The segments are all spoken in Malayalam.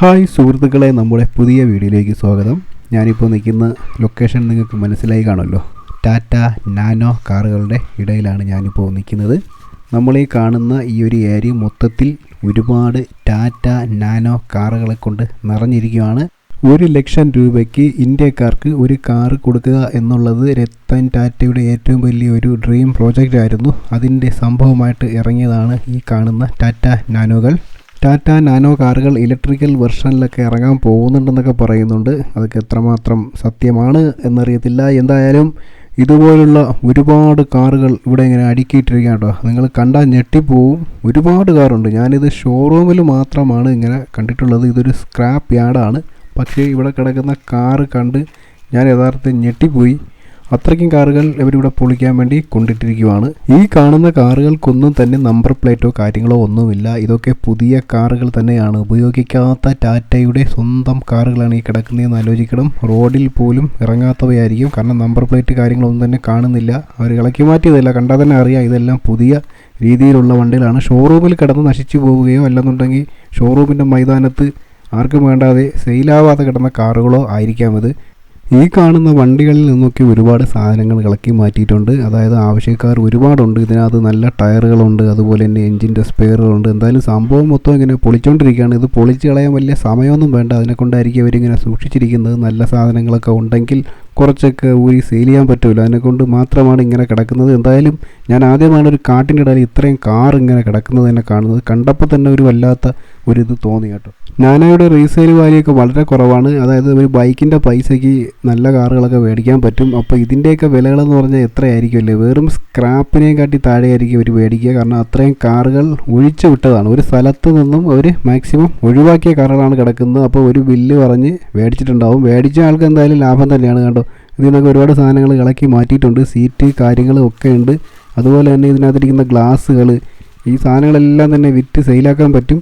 ഹായ് സുഹൃത്തുക്കളെ നമ്മുടെ പുതിയ വീഡിയോയിലേക്ക് സ്വാഗതം. ഞാനിപ്പോൾ നിൽക്കുന്ന ലൊക്കേഷൻ നിങ്ങൾക്ക് മനസ്സിലായി കാണുമല്ലോ. ടാറ്റ നാനോ കാറുകളുടെ ഇടയിലാണ് ഞാനിപ്പോൾ നിൽക്കുന്നത്. നമ്മൾ ഈ കാണുന്ന ഈ ഒരു ഏരിയ മൊത്തത്തിൽ ഒരുപാട് ടാറ്റ നാനോ കാറുകളെ കൊണ്ട് നിറഞ്ഞിരിക്കുകയാണ്. ഒരു ലക്ഷം രൂപയ്ക്ക് ഇന്ത്യക്കാർക്ക് ഒരു കാർ കൊടുക്കുക എന്നുള്ളത് രത്തൻ ടാറ്റയുടെ ഏറ്റവും വലിയ ഒരു ഡ്രീം പ്രോജക്റ്റ് ആയിരുന്നു. അതിന്റെ സംഭവമായിട്ട് ഇറങ്ങിയതാണ് ഈ കാണുന്ന ടാറ്റ നാനോകൾ. ടാറ്റ നാനോ കാറുകൾ ഇലക്ട്രിക്കൽ വെർഷനിലൊക്കെ ഇറങ്ങാൻ പോകുന്നുണ്ടെന്നൊക്കെ പറയുന്നുണ്ട്. അതൊക്കെ എത്രമാത്രം സത്യമാണ് എന്നറിയത്തില്ല. എന്തായാലും ഇതുപോലുള്ള ഒരുപാട് കാറുകൾ ഇവിടെ ഇങ്ങനെ അടുക്കിയിട്ടിരിക്കുക കേട്ടോ. നിങ്ങൾ കണ്ടാൽ ഞെട്ടിപ്പോവും. ഒരുപാട് കാറുണ്ട്. ഞാനിത് ഷോറൂമിൽ മാത്രമാണ് ഇങ്ങനെ കണ്ടിട്ടുള്ളത്. ഇതൊരു സ്ക്രാപ്പ് യാർഡാണ് പക്ഷേ ഇവിടെ കിടക്കുന്ന കാറ് കണ്ട് ഞാൻ യഥാർത്ഥത്തിൽ ഞെട്ടിപ്പോയി. അത്രയ്ക്കും കാറുകൾ ഇവരിവിടെ പൊളിക്കാൻ വേണ്ടി കൊണ്ടിട്ടിരിക്കുവാണ്. ഈ കാണുന്ന കാറുകൾക്കൊന്നും തന്നെ നമ്പർ പ്ലേറ്റോ കാര്യങ്ങളോ ഒന്നുമില്ല. ഇതൊക്കെ പുതിയ കാറുകൾ തന്നെയാണ്. ഉപയോഗിക്കാത്ത ടാറ്റയുടെ സ്വന്തം കാറുകളാണ് ഈ കിടക്കുന്നതെന്ന് ആലോചിക്കണം. റോഡിൽ പോലും ഇറങ്ങാത്തവയായിരിക്കും. കാരണം നമ്പർ പ്ലേറ്റ് കാര്യങ്ങളൊന്നും തന്നെ കാണുന്നില്ല. അവർ ഇളക്കി മാറ്റിയതല്ല. കണ്ടാൽ തന്നെ അറിയാം ഇതെല്ലാം പുതിയ രീതിയിലുള്ള വണ്ടികളാണ്. ഷോറൂമിൽ കിടന്ന് നശിച്ചു പോവുകയോ അല്ലെന്നുണ്ടെങ്കിൽ ഷോറൂമിന്റെ മൈതാനത്ത് ആർക്കും വേണ്ടാതെ സെയിലാവാതെ കിടന്ന കാറുകളോ ആയിരിക്കാം ഇത്. ഈ കാണുന്ന വണ്ടികളിൽ നിന്നൊക്കെ ഒരുപാട് സാധനങ്ങൾ ഇളക്കി മാറ്റിയിട്ടുണ്ട്. അതായത് ആവശ്യക്കാർ ഒരുപാടുണ്ട്. ഇതിനകത്ത് നല്ല ടയറുകളുണ്ട്. അതുപോലെ തന്നെ എഞ്ചിന്റെ സ്പെയറുകളുണ്ട്. എന്തായാലും സംഭവം മൊത്തം ഇങ്ങനെ പൊളിച്ചുകൊണ്ടിരിക്കുകയാണ് ഇത് പൊളിച്ച് കളയാൻ വലിയ സമയമൊന്നും വേണ്ട. അതിനെക്കൊണ്ടായിരിക്കും അവരിങ്ങനെ സൂക്ഷിച്ചിരിക്കുന്നത്. നല്ല സാധനങ്ങളൊക്കെ ഉണ്ടെങ്കിൽ കുറച്ചൊക്കെ ഊരി സെയിൽ ചെയ്യാൻ പറ്റുമല്ലോ അതിനെക്കൊണ്ട് മാത്രമാണ് ഇങ്ങനെ കിടക്കുന്നത്. എന്തായാലും ഞാൻ ആദ്യമാണ് ഒരു കാട്ടിന്റെ ഇടയിൽ ഇത്രയും കാർ ഇങ്ങനെ കിടക്കുന്നത് തന്നെ കാണുന്നത്. കണ്ടപ്പോൾ തന്നെ ഒരു വല്ലാത്ത ഒരിത് തോന്നി കേട്ടോ. നാനായുടെ റീസെയിൽ വാല്യൊക്കെ വളരെ കുറവാണ്. അതായത് ഒരു ബൈക്കിന്റെ പൈസയ്ക്ക് നല്ല കാറുകളൊക്കെ മേടിക്കാൻ പറ്റും. അപ്പോൾ ഇതിന്റെയൊക്കെ വിലകളെന്ന് പറഞ്ഞാൽ എത്രയായിരിക്കും അല്ലേ വെറും സ്ക്രാപ്പിനെയും കാട്ടി താഴെയായിരിക്കും അവർ മേടിക്കുക. കാരണം അത്രയും കാറുകൾ ഒഴിച്ചു വിട്ടതാണ്. ഒരു സ്ഥലത്ത് നിന്നും അവർ മാക്സിമം ഒഴിവാക്കിയ കാറുകളാണ് കിടക്കുന്നത്. അപ്പോൾ ഒരു ബില്ല് പറഞ്ഞ് മേടിച്ചിട്ടുണ്ടാവും. മേടിച്ച ആൾക്ക് എന്തായാലും ലാഭം തന്നെയാണ് കേട്ടോ ഇതിൽ നിന്നൊക്കെ ഒരുപാട് സാധനങ്ങൾ ഇളക്കി മാറ്റിയിട്ടുണ്ട്. സീറ്റ് കാര്യങ്ങളും ഒക്കെ ഉണ്ട്. അതുപോലെ തന്നെ ഇതിനകത്തിരിക്കുന്ന ഗ്ലാസ്സുകൾ ഈ സാധനങ്ങളെല്ലാം തന്നെ വിറ്റ് സെയിലാക്കാൻ പറ്റും.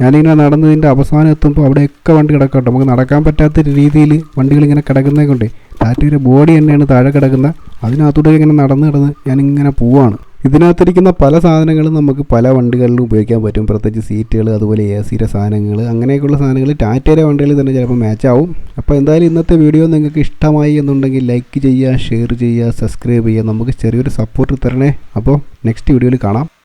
ഞാനിങ്ങനെ നടന്നതിന്റെ അവസാനം എത്തുമ്പോൾ അവിടെയൊക്കെ വണ്ടി കിടക്കട്ടെ. നമുക്ക് നടക്കാൻ പറ്റാത്ത രീതിയിൽ വണ്ടികൾ ഇങ്ങനെ കിടക്കുന്നേ കൊണ്ടേ ടാറ്റയുടെ ബോഡി തന്നെയാണ് താഴെ കിടക്കുന്നത് അതിനകത്തൂടെ ഇങ്ങനെ നടന്ന് കിടന്ന് ഞാനിങ്ങനെ പോവാണ്. ഇതിനകത്തിരിക്കുന്ന പല സാധനങ്ങളും നമുക്ക് പല വണ്ടികളിലും ഉപയോഗിക്കാൻ പറ്റും. പ്രത്യേകിച്ച് സീറ്റുകൾ അതുപോലെ എ സിയുടെ സാധനങ്ങൾ അങ്ങനെയൊക്കെയുള്ള സാധനങ്ങൾ ടാറ്റയുടെ വണ്ടികളിൽ തന്നെ ചിലപ്പോൾ മാച്ച് ആവും. അപ്പോൾ എന്തായാലും ഇന്നത്തെ വീഡിയോ നിങ്ങൾക്ക് ഇഷ്ടമായി എന്നുണ്ടെങ്കിൽ ലൈക്ക് ചെയ്യുക ഷെയർ ചെയ്യുക സബ്സ്ക്രൈബ് ചെയ്യുക. നമുക്ക് ചെറിയൊരു സപ്പോർട്ട് തരണേ. അപ്പോൾ നെക്സ്റ്റ് വീഡിയോയിൽ കാണാം.